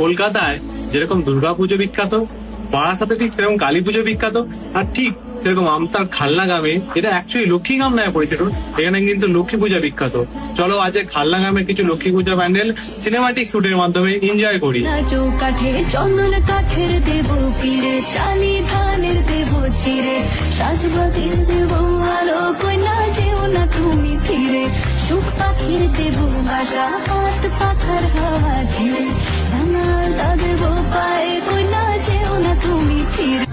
কলকাতায় যেরকম দুর্গাপুজো বিখ্যাত বারাসাতে ঠিক সেরকম কালী পুজো বিখ্যাত, আর ঠিক সেরকম আমতার খালনা গ্রামে এটা অ্যাকচুয়ালি লক্ষ্মী গ্রাম নয় পরিচিত, এখানে কিন্তু লক্ষ্মী পূজা বিখ্যাত। চলো আজকে খালনা গ্রামের কিছু লক্ষ্মী পূজা প্যান্ডেল সিনেমাটিক শুটের মাধ্যমে এনজয় করি। চন্দন কাঠের দেব কিরে শালি ধানের দেব চিরে দেব আলো যেও না তুমি ফিরে। সুখ পাখির বাসা হাত পাখার হাওয়া ধীরে পায়ে কইনা যেও না তুমি ফিরে।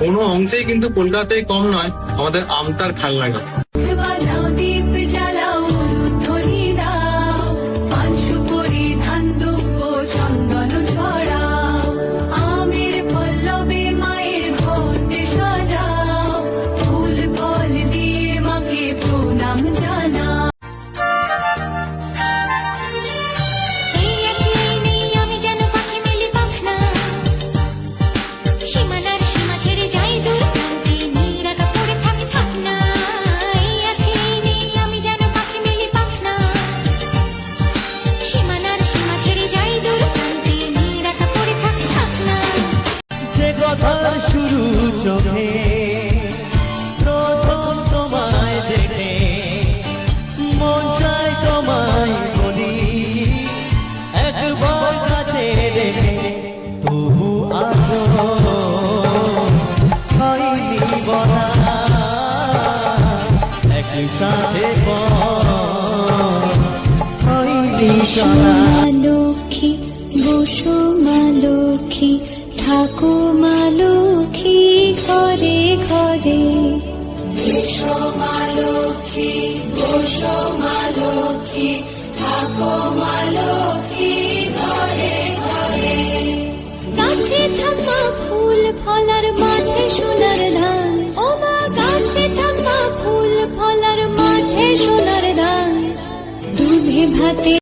কোনো অংশেই কিন্তু কলকাতায় কম নয়, আমাদের আমতার খালনা চোখে। প্রথম তোমায় দেখে মন চাই তোমায় বলি, একবার কাছে দেখে তবু আছো। হয়নি হয়নি চলা লক্ষ্মী বসো মা লক্ষ্মী থাকো মা লক্ষ্মী ঘরে ঘরে। এসো মা লক্ষ্মী বসো মা লক্ষ্মী থাকো মা লক্ষ্মী ঘরে ঘরে। গাছে থাকা ফুল ফলার মাঠে সোনার ধান। ও মা গাছে থাকা ফুল ফলার মাঠে সোনার ধান। দুধে ভাতে